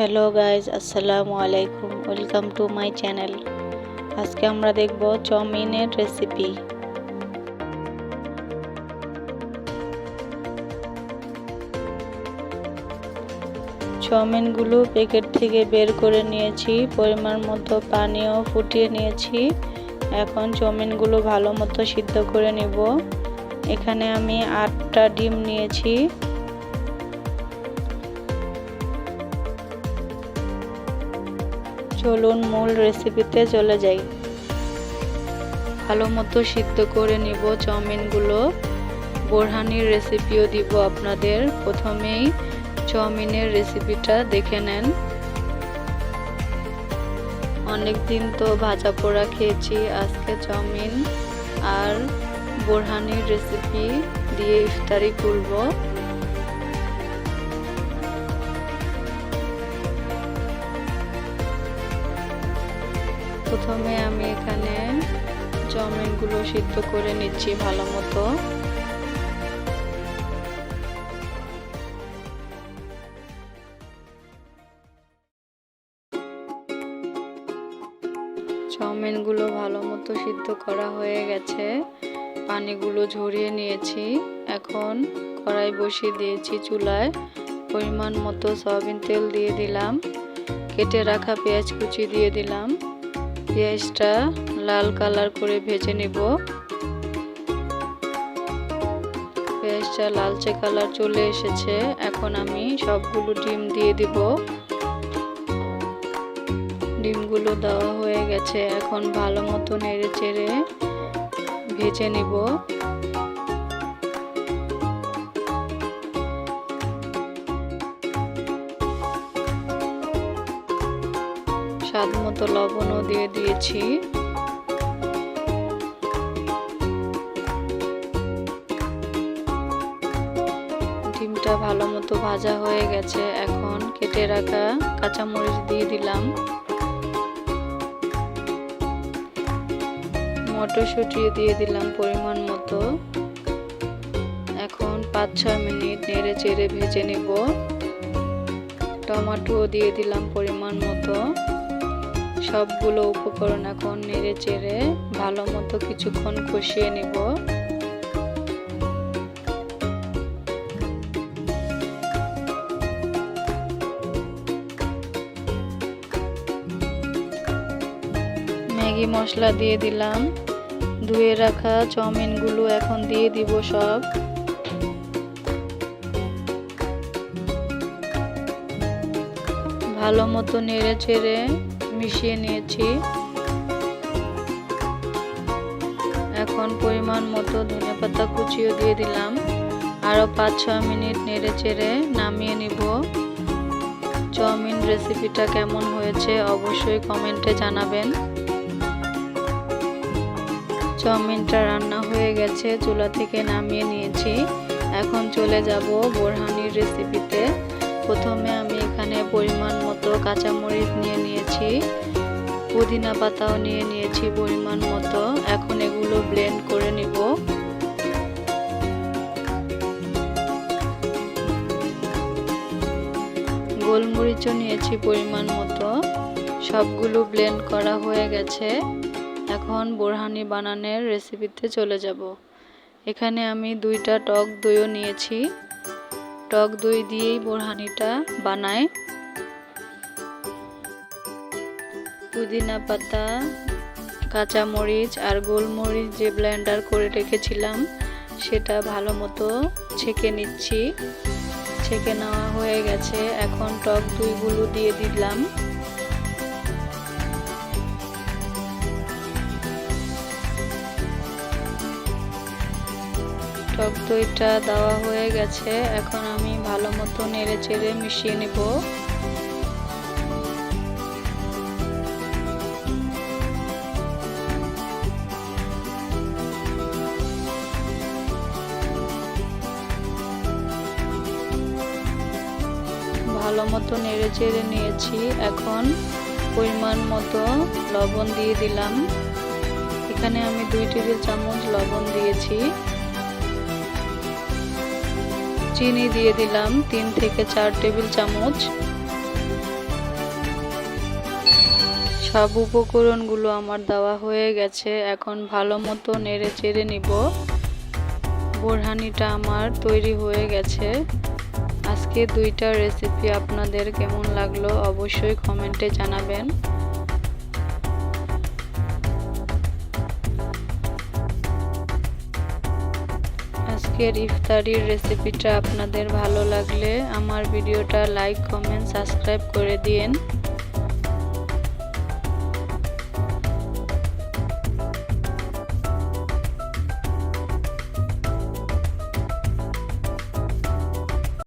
Hello guys আসসালামু আলাইকুম। Welcome to my channel. আজকে আমরা দেখব চাউমিনের রেসিপি। চাউমিনগুলো প্যাকেট থেকে বের করে নিয়েছি, পরিমাণ মতো পানিও ফুটিয়ে নিয়েছি। এখন চাউমিনগুলো ভালো মতো সিদ্ধ করে নেব। এখানে আমি আটটা ডিম নিয়েছি। চলুন মূল রেসিপিতে চলে যাই। ভালো মতো সিদ্ধ করে নিব চাউমিনগুলো। বোরহানির রেসিপিও দিব আপনাদের। প্রথমেই চাউমিনের রেসিপিটা দেখে নেন। অনেক দিন তো ভাজা পোড়া খেয়েছি, আজকে চাউমিন আর বোরহানির রেসিপি দিয়ে ইফতারি করব। প্রথমে আমি এখানে চাউমিনগুলো সিদ্ধ করে নিচ্ছি ভালো মতো। চাউমিনগুলো ভালো মতো সিদ্ধ করা হয়ে গেছে। পানিগুলো ঝরিয়ে নিয়েছি। এখন কড়াই বসিয়ে দিয়েছি চুলায়। পরিমাণ মতো সয়াবিন তেল দিয়ে দিলাম। কেটে রাখা পেঁয়াজ কুচি দিয়ে দিলাম। পেঁয়াজটা লাল কালার করে ভেজে নেব। পেঁয়াজটা লালচে কালার চলে এসেছে। এখন আমি সবগুলো ডিম দিয়ে দিব। ডিমগুলো দেওয়া হয়ে গেছে। এখন ভালো মতো নেড়ে চেড়ে ভেজে নিব। স্বাদ মতো লবণও দিয়ে দিয়েছি। ডিমটা ভালো মতো ভাজা হয়ে গেছে। এখন কেটে রাখা কাঁচামরিচ দিয়ে দিলাম। মটরশুঁটি দিয়ে দিলাম পরিমাণ মতো। এখন পাঁচ ছয় মিনিট নেড়ে চেড়ে ভেজে নেব। টমাটো দিয়ে দিলাম পরিমাণ মতো। সবগুলো উপকরণ এখন নেড়ে চেড়ে ভালো মতো কিছুক্ষণ কষিয়ে নিব। ম্যাগি মশলা দিয়ে দিলাম। ধুয়ে রাখা চাউমিনগুলো এখন দিয়ে দিব সব। ভালো মতো নেড়ে চেড়ে মিশিয়ে নিয়েছি। এখন পরিমাণ মতো ধনে পাতা কুচিও দিয়ে দিলাম। আরও পাঁচ ছ মিনিট নেড়ে চেড়ে নামিয়ে নিব। চাউমিন রেসিপিটা কেমন হয়েছে অবশ্যই কমেন্টে জানাবেন। চাউমিনটা রান্না হয়ে গেছে, চুলা থেকে নামিয়ে নিয়েছি। এখন চলে যাব বোরহানির রেসিপিতে। প্রথমে আমি এখানে পরিমাণ মতো কাঁচামরিচ নিয়ে নিয়েছি, পুদিনা পাতাও নিয়ে নিয়েছি পরিমাণ মতো। এখন এগুলো ব্লেন্ড করে নিব। গোলমরিচও নিয়েছি পরিমাণ মতো। সবগুলো ব্লেন্ড করা হয়ে গেছে। এখন বোরহানি বানানোর রেসিপিতে চলে যাব। এখানে আমি দুইটা টক দইও নিয়েছি। টক দই দিয়েই বোরহানিটা বানায়। পুদিনা পাতা, কাঁচামরিচ আর গোলমরিচ যে ব্লেন্ডার করে রেখেছিলাম, সেটা ভালো মতো ছেঁকে নিচ্ছি। ছেঁকে নেওয়া হয়ে গেছে, এখন টক দইগুলো দিয়ে দিলাম। টক দইটা দেওয়া হয়ে গেছে, এখন আমি ভালো মতো নেড়ে চেড়ে মিশিয়ে নেব। ভালো মতো নেড়ে চেড়ে নিয়েছি, এখন পরিমাণ মতো লবণ দিয়ে দিলাম। এখানে আমি দুই টেবিল চামচ লবণ দিয়েছি। চিনি দিয়ে দিলাম তিন থেকে চার টেবিল চামচ। সব উপকরণগুলো আমার দেওয়া হয়ে গেছে। এখন ভালো মতো নেড়ে চেড়ে নিব। বোরহানিটা আমার তৈরি হয়ে গেছে। আজকে দুইটা রেসিপি আপনাদের কেমন লাগল অবশ্যই কমেন্টে জানাবেন। আজকের ইফতারির রেসিপিটা আপনাদের ভালো লাগলে আমার ভিডিওটা লাইক কমেন্ট সাবস্ক্রাইব করে দিন